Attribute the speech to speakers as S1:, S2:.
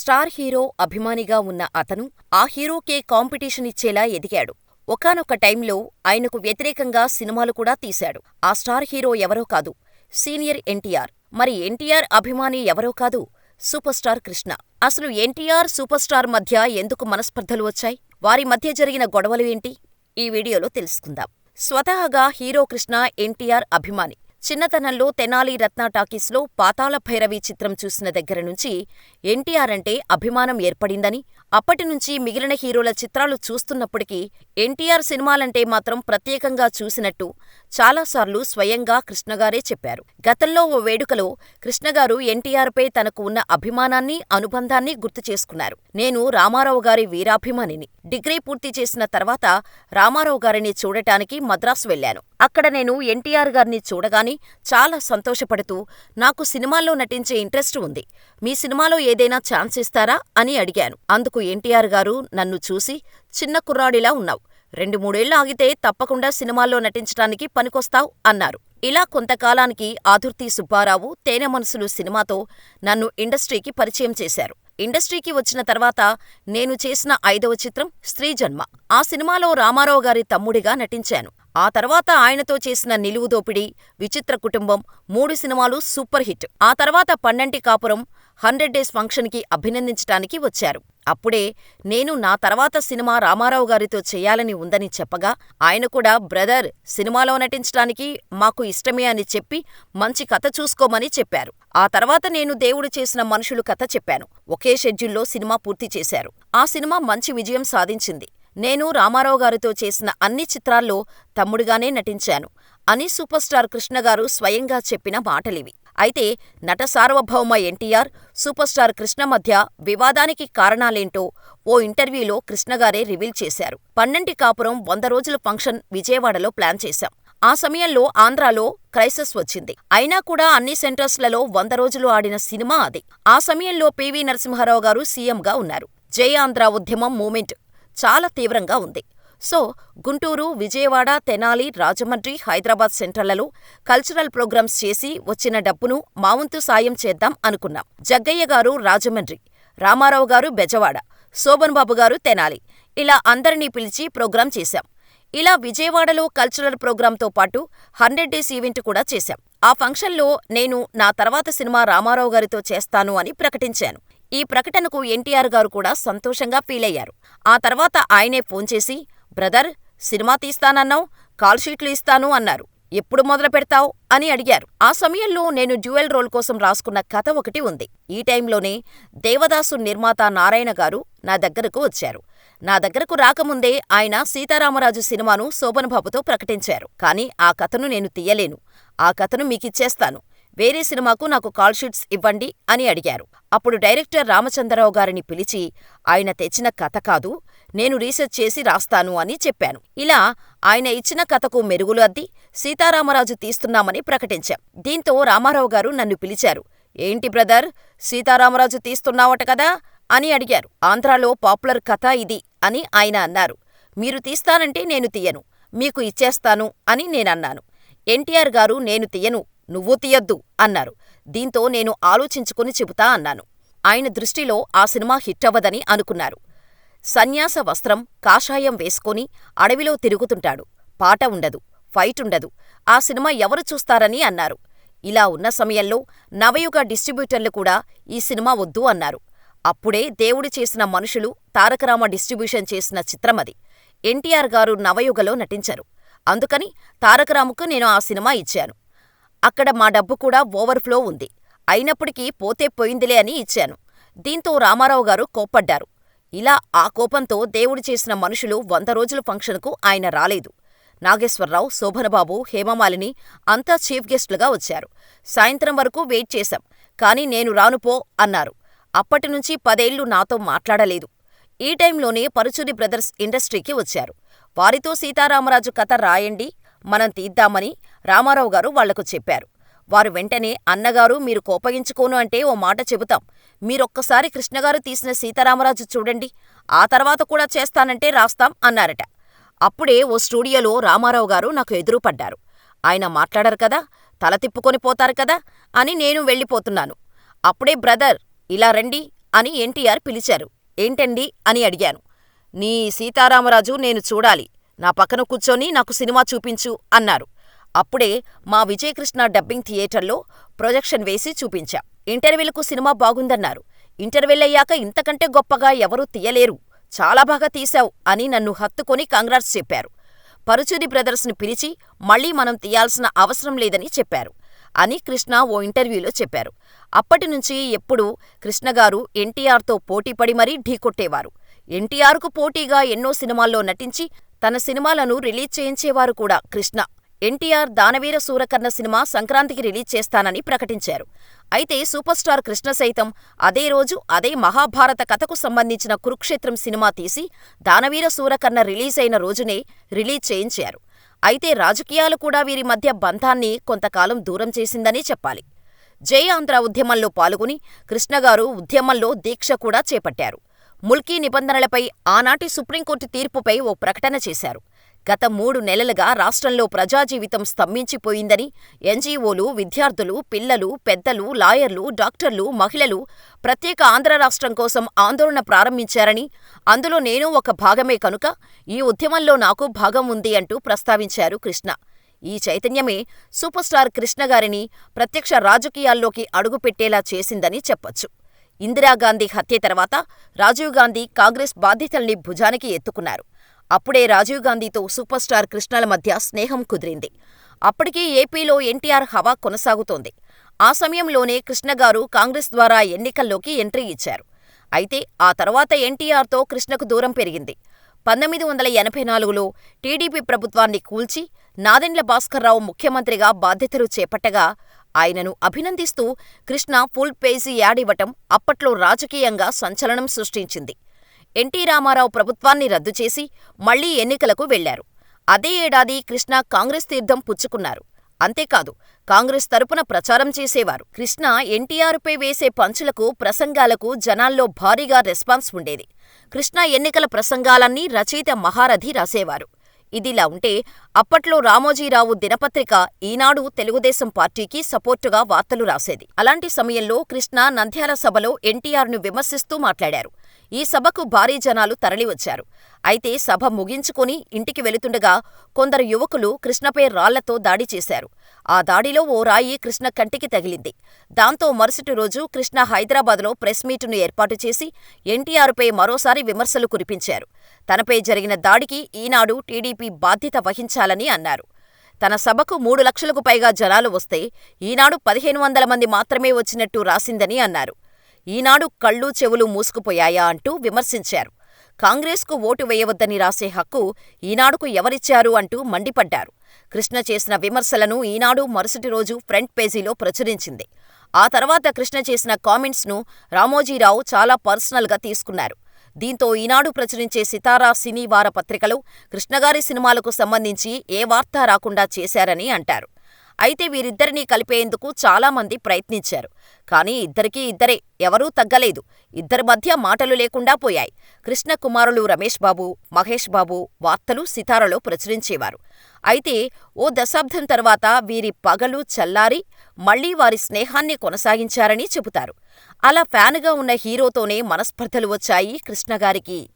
S1: Star hero అభిమానిగా ఉన్న అతను ఆ హీరోకే కాంపిటీషన్ ఇచ్చేలా ఎదిగాడు. ఒకానొక టైంలో ఆయనకు వ్యతిరేకంగా సినిమాలు కూడా తీశాడు. ఆ స్టార్ హీరో ఎవరో కాదు, సీనియర్ ఎన్టీఆర్. మరి ఎన్టీఆర్ అభిమాని ఎవరో కాదు, సూపర్ స్టార్ కృష్ణ. అసలు ఎన్టీఆర్, సూపర్ స్టార్ మధ్య ఎందుకు మనస్పర్ధలు వచ్చాయి? వారి మధ్య జరిగిన గొడవలు ఏంటి? ఈ వీడియోలో తెలుసుకుందాం. స్వతహాగా హీరో కృష్ణ ఎన్టీఆర్ అభిమాని. చిన్నతనంలో తెనాలి రత్న టాకీస్లో పాతాళ భైరవి చిత్రం చూసిన దగ్గర నుంచి ఎన్టీఆర్ అంటే అభిమానం ఏర్పడిందని, అప్పటినుంచి మిగిలిన హీరోల చిత్రాలు చూస్తున్నప్పటికీ ఎన్టీఆర్ సినిమాలంటే మాత్రం ప్రత్యేకంగా చూసినట్టు చాలాసార్లు స్వయంగా కృష్ణగారే చెప్పారు. గతంలో ఓ వేడుకలో కృష్ణగారు ఎన్టీఆర్పై తనకు ఉన్న అభిమానాన్ని, అనుబంధాన్ని గుర్తు చేసుకున్నారు. నేను రామారావు గారి వీరాభిమానిని. డిగ్రీ పూర్తి చేసిన తర్వాత రామారావు గారిని చూడటానికి మద్రాసు వెళ్ళాను. అక్కడ నేను ఎన్టీఆర్ గారిని చూడగానే చాలా సంతోషపడుతూ నాకు సినిమాల్లో నటించే ఇంట్రెస్ట్ ఉంది. మీ సినిమాలో ఏదైనా ఛాన్స్ ఇస్తారా? అని అడిగాను. అందుకు ఎన్టీఆర్ గారు నన్ను చూసి చిన్న కుర్రాడిలా ఉన్నావు రెండు మూడేళ్ళు ఆగితే తప్పకుండా సినిమాల్లో నటించటానికి పనికొస్తావు అన్నారు. ఇలా కొంతకాలానికి ఆదుర్తి సుబ్బారావు, తేనె మనసులు సినిమాతో నన్ను ఇండస్ట్రీకి పరిచయం చేశారు. ఇండస్ట్రీకి వచ్చిన తర్వాత నేను చేసిన ఐదవ చిత్రం స్త్రీ జన్మ ఆ సినిమాలో రామారావు గారి తమ్ముడిగా నటించాను. ఆ తర్వాత ఆయనతో చేసిన నిలువు దోపిడీ, విచిత్ర కుటుంబం మూడు సినిమాలు సూపర్ హిట్. ఆ తర్వాత పన్నంటి కాపురం, హండ్రెడ్ డేస్ ఫంక్షన్కి అభినందించటానికి వచ్చారు. అప్పుడే నేను నా తర్వాత సినిమా రామారావు గారితో చేయాలని ఉందని చెప్పగా ఆయన కూడా బ్రదర్ సినిమాలో నటించటానికి మాకు ఇష్టమే అని చెప్పి మంచి కథ చూసుకోమని చెప్పారు. ఆ తర్వాత నేను దేవుడు చేసిన మనుషులు కథ చెప్పాను. ఒకే షెడ్యూల్లో సినిమా పూర్తి చేశారు. ఆ సినిమా మంచి విజయం సాధించింది. నేను రామారావు గారితో చేసిన అన్ని చిత్రాల్లో తమ్ముడిగానే నటించాను అని సూపర్ స్టార్ కృష్ణగారు స్వయంగా చెప్పిన మాటలివి. అయితే నట సార్వభౌమ ఎన్టీఆర్, సూపర్ స్టార్ కృష్ణ మధ్య వివాదానికి కారణాలేంటో ఓ ఇంటర్వ్యూలో కృష్ణగారే రివీల్ చేశారు. పన్నంటి కాపురం వంద రోజుల ఫంక్షన్ విజయవాడలో ప్లాన్ చేశాం. ఆ సమయంలో ఆంధ్రాలో క్రైసిస్ వచ్చింది. అయినా కూడా అన్ని సెంటర్స్లలో వంద రోజులు ఆడిన సినిమా అది. ఆ సమయంలో పివి నరసింహారావు గారు సీఎంగా ఉన్నారు. జై ఆంధ్ర ఉద్యమం మూమెంట్ చాలా తీవ్రంగా ఉంది. సో గుంటూరు, విజయవాడ, తెనాలి, రాజమండ్రి, హైదరాబాద్ సెంటర్లలో కల్చరల్ ప్రోగ్రామ్స్ చేసి వచ్చిన డబ్బును మావంతు సాయం చేద్దాం అనుకున్నాం. జగ్గయ్య గారు రాజమండ్రి, రామారావు గారు బెజవాడ, శోభన్ బాబు గారు తెనాలి ఇలా అందరినీ పిలిచి ప్రోగ్రాం చేశాం. ఇలా విజయవాడలో కల్చరల్ ప్రోగ్రాంతో పాటు హండ్రెడ్ డేస్ ఈవెంట్ కూడా చేశాం. ఆ ఫంక్షన్లో నేను నా తర్వాత సినిమా రామారావు గారితో చేస్తాను అని ప్రకటించాను. ఈ ప్రకటనకు ఎన్టీఆర్ గారు కూడా సంతోషంగా ఫీలయ్యారు. ఆ తర్వాత ఆయనే ఫోన్ చేసి బ్రదర్ సినిమా తీస్తానన్నావ్, కాల్షీట్లు ఇస్తాను అన్నారు. ఎప్పుడు మొదలు పెడతావ్ అని అడిగారు. ఆ సమయంలో నేను డ్యూయల్ రోల్ కోసం రాసుకున్న కథ ఒకటి ఉంది. ఈ టైంలోనే దేవదాసు నిర్మాత నారాయణ గారు నా దగ్గరకు వచ్చారు. నా దగ్గరకు రాకముందే ఆయన సీతారామరాజు సినిమాను శోభన్బాబుతో ప్రకటించారు. కానీ ఆ కథను నేను తీయలేను. ఆ కథను మీకిచ్చేస్తాను. వేరే సినిమాకు నాకు కాల్షీట్స్ ఇవ్వండి అని అడిగారు. అప్పుడు డైరెక్టర్ రామచంద్రరావు గారిని పిలిచి ఆయన తెచ్చిన కథ కాదు, నేను రీసెర్చ్ చేసి రాస్తాను అని చెప్పాను. ఇలా ఆయన ఇచ్చిన కథకు మెరుగులు అద్ది సీతారామరాజు తీస్తున్నామని ప్రకటించాం. దీంతో రామారావు గారు నన్ను పిలిచారు. ఏంటి బ్రదర్ సీతారామరాజు తీస్తున్నావట కదా అని అడిగారు. ఆంధ్రాలో పాపులర్ కథ ఇది అని ఆయన అన్నారు. మీరు తీస్తానంటే నేను తీయను. మీకు ఇచ్చేస్తాను అని నేనన్నాను. ఎన్టీఆర్ గారు నేను తీయను, నువ్వూ తీయొద్దు అన్నారు. దీంతో నేను ఆలోచించుకుని చెబుతా అన్నాను. ఆయన దృష్టిలో ఆ సినిమా హిట్టవ్వదని అనుకున్నారు. సన్యాస వస్త్రం, కాషాయం వేసుకొని అడవిలో తిరుగుతుంటాడు. పాట ఉండదు, ఫైటుండదు. ఆ సినిమా ఎవరు చూస్తారని అన్నారు. ఇలా ఉన్న సమయంలో నవయుగ డిస్ట్రిబ్యూటర్లు కూడా ఈ సినిమా వద్దు అన్నారు. అప్పుడే దేవుడు చేసిన మనుషులు తారకరామ డిస్ట్రిబ్యూషన్ చేసిన చిత్రమది. ఎన్టీఆర్ గారు నవయుగలో నటించరు. అందుకని తారకరాముకు నేను ఆ సినిమా ఇచ్చాను. అక్కడ మా డబ్బు కూడా ఓవర్ఫ్లో ఉంది. అయినప్పటికీ పోతే పోయిందిలే అని ఇచ్చాను. దీంతో రామారావు గారు కోప్పడ్డారు. ఇలా ఆ కోపంతో దేవుడు చేసిన మనుషులు వంద రోజుల ఫంక్షన్కు ఆయన రాలేదు. నాగేశ్వరరావు, శోభనబాబు, హేమమాలిని అంతా చీఫ్ గెస్టులుగా వచ్చారు. సాయంత్రం వరకు వెయిట్ చేశాం. కానీ నేను రాను పో అన్నారు. అప్పటినుంచి పదేళ్ళు నాతో మాట్లాడలేదు. ఈ టైంలోనే పరుచూరి బ్రదర్స్ ఇండస్ట్రీకి వచ్చారు. వారితో సీతారామరాజు కథ రాయండి, మనం తీద్దామని రామారావు గారు వాళ్ళకు చెప్పారు. వారు వెంటనే అన్నగారు మీరు కోపగించుకోను అంటే ఓ మాట చెబుతాం. మీరొక్కసారి కృష్ణగారు తీసిన సీతారామరాజు చూడండి. ఆ తర్వాత కూడా చేస్తానంటే రాస్తాం అన్నారట. అప్పుడే ఓ స్టూడియోలో రామారావు గారు నాకు ఎదురుపడ్డారు. ఆయన మాట్లాడరు కదా, తల తిప్పుకొని పోతారు కదా అని నేను వెళ్ళిపోతున్నాను. అప్పుడే బ్రదర్ ఇలా రండి అని ఎన్టీఆర్ పిలిచారు. ఏంటండి అని అడిగాను. నీ సీతారామరాజు నేను చూడాలి. నా పక్కన కూర్చొని నాకు సినిమా చూపించు అన్నారు. అప్పుడే మా విజయకృష్ణ డబ్బింగ్ థియేటర్లో ప్రొజెక్షన్ వేసి చూపించా. ఇంటర్వెల్కు సినిమా బాగుందన్నారు. ఇంటర్వెల్లయ్యాక ఇంతకంటే గొప్పగా ఎవరూ తీయలేరు. చాలా బాగా తీశావ్ అని నన్ను హత్తుకొని కంగ్రాట్స్ చెప్పారు. పరుచూరి బ్రదర్స్ని పిలిచి మళ్ళీ మనం తీయాల్సిన అవసరం లేదని చెప్పారు అని కృష్ణ ఓ ఇంటర్వ్యూలో చెప్పారు. అప్పటినుంచి ఎప్పుడూ కృష్ణగారు ఎన్టీఆర్తో పోటీపడి మరీ ఢీకొట్టేవారు. ఎన్టీఆర్కు పోటీగా ఎన్నో సినిమాల్లో నటించి తన సినిమాలను రిలీజ్ చేయించేవారు కూడా కృష్ణ. ఎన్టీఆర్ దానవీర సూరకర్ణ సినిమా సంక్రాంతికి రిలీజ్ చేస్తానని ప్రకటించారు. అయితే సూపర్ స్టార్ కృష్ణ సైతం అదే రోజు అదే మహాభారత కథకు సంబంధించిన కురుక్షేత్రం సినిమా తీసి దానవీర సూరకర్ణ రిలీజ్ అయిన రోజునే రిలీజ్ చేయించారు. అయితే రాజకీయాలు కూడా వీరి మధ్య బంధాన్ని కొంతకాలం దూరం చేసిందనే చెప్పాలి. జై ఆంధ్ర ఉద్యమంలో పాల్గొని కృష్ణగారు ఉద్యమంలో దీక్ష కూడా చేపట్టారు. ముల్కీ నిబంధనలపై ఆనాటి సుప్రీంకోర్టు తీర్పుపై ఓ ప్రకటన చేశారు. గత మూడు నెలలుగా రాష్ట్రంలో ప్రజాజీవితం స్తంభించిపోయిందని ఎన్జీఓలు, విద్యార్థులు, పిల్లలు, పెద్దలు, లాయర్లు, డాక్టర్లు, మహిళలు ప్రత్యేక ఆంధ్ర రాష్ట్రం కోసం ఆందోళన ప్రారంభించారని, అందులో నేనూ ఒక భాగమే కనుక ఈ ఉద్యమంలో నాకు భాగం ఉంది అంటూ ప్రస్తావించారు కృష్ణ. ఈ చైతన్యమే సూపర్ స్టార్ కృష్ణగారిని ప్రత్యక్ష రాజకీయాల్లోకి అడుగుపెట్టేలా చేసిందని చెప్పొచ్చు. ఇందిరాగాంధీ హత్య తర్వాత రాజీవ్ గాంధీ కాంగ్రెస్ బాధ్యతల్ని భుజానికి ఎత్తుకున్నారు. అప్పుడే రాజీవ్ గాంధీతో సూపర్ స్టార్ కృష్ణల మధ్య స్నేహం కుదిరింది. అప్పటికీ ఏపీలో ఎన్టీఆర్ హవా కొనసాగుతోంది. ఆ సమయంలోనే కృష్ణగారు కాంగ్రెస్ ద్వారా ఎన్నికల్లోకి ఎంట్రీ ఇచ్చారు. అయితే ఆ తర్వాత ఎన్టీఆర్తో కృష్ణకు దూరం పెరిగింది. పంతొమ్మిది వందల ఎనభై నాలుగులో టీడీపీ ప్రభుత్వాన్ని కూల్చి నాదెండ్ల భాస్కర్రావు ముఖ్యమంత్రిగా బాధ్యతలు చేపట్టగా ఆయనను అభినందిస్తూ కృష్ణ ఫుల్ పేజీ యాడివ్వటం అప్పట్లో రాజకీయంగా సంచలనం సృష్టించింది. ఎన్టీ రామారావు ప్రభుత్వాన్ని రద్దు చేసి మళ్ళీ ఎన్నికలకు వెళ్ళారు. అదే ఏడాది కృష్ణ కాంగ్రెస్ తీర్థం పుచ్చుకున్నారు. అంతేకాదు కాంగ్రెస్ తరపున ప్రచారం చేసేవారు. కృష్ణ ఎన్టీఆర్పై వేసే పంచులకు, ప్రసంగాలకు జనాల్లో భారీగా రెస్పాన్స్ ఉండేది. కృష్ణ ఎన్నికల ప్రసంగాలన్నీ రచయిత మహారథి రాసేవారు. ఇదిలా ఉంటే అప్పట్లో రామోజీరావు దినపత్రిక ఈనాడు తెలుగుదేశం పార్టీకి సపోర్టుగా వార్తలు రాసేది. అలాంటి సమయంలో కృష్ణ నంద్యాల సభలో ఎన్టీఆర్ను విమర్శిస్తూ మాట్లాడారు. ఈ సభకు భారీ జనాలు తరలివచ్చారు. అయితే సభ ముగించుకుని ఇంటికి వెళుతుండగా కొందరు యువకులు కృష్ణపై రాళ్ళతో దాడి చేశారు. ఆ దాడిలో ఓ రాయి కృష్ణ కంటికి తగిలింది. దాంతో మరుసటి రోజు కృష్ణ హైదరాబాద్లో ప్రెస్ మీటును ఏర్పాటు చేసి ఎన్టీఆర్పై మరోసారి విమర్శలు కురిపించారు. తనపై జరిగిన దాడికి ఈనాడు, టీడీపీ బాధ్యత వహించాలని అన్నారు. తన సభకు మూడు లక్షలకు పైగా జనాలు వస్తే ఈనాడు పదిహేను వందల మంది మాత్రమే వచ్చినట్టు రాసిందని అన్నారు. ఈనాడు కళ్ళు చెవులు మూసుకుపోయాయా అంటూ విమర్శించారు. కాంగ్రెస్కు ఓటు వేయవద్దని రాసే హక్కు ఈనాడుకు ఎవరిచ్చారు అంటూ మండిపడ్డారు. కృష్ణ చేసిన విమర్శలను ఈనాడు మరుసటి రోజు ఫ్రంట్ పేజీలో ప్రచురించింది. ఆ తర్వాత కృష్ణ చేసిన కామెంట్స్ను రామోజీరావు చాలా పర్సనల్గా తీసుకున్నారు. దీంతో ఈనాడు ప్రచురించే సితారా సినీ వార పత్రికలో కృష్ణగారి సినిమాలకు సంబంధించి ఏ వార్తా రాకుండా చేశారని అంటారు. అయితే వీరిద్దరినీ కలిపేందుకు చాలామంది ప్రయత్నించారు. కానీ ఇద్దరికీ ఇద్దరే, ఎవరూ తగ్గలేదు. ఇద్దరి మధ్య మాటలు లేకుండా పోయాయి. కృష్ణ కుమారులు రమేష్ బాబు, వార్తలు సితారలో ప్రచురించేవారు. అయితే ఓ దశాబ్దం తర్వాత వీరి పగలు చల్లారి మళ్ళీ వారి స్నేహాన్ని కొనసాగించారని చెబుతారు. అలా ఫ్యానుగా ఉన్న హీరోతోనే మనస్పర్ధలు వచ్చాయి కృష్ణగారికి.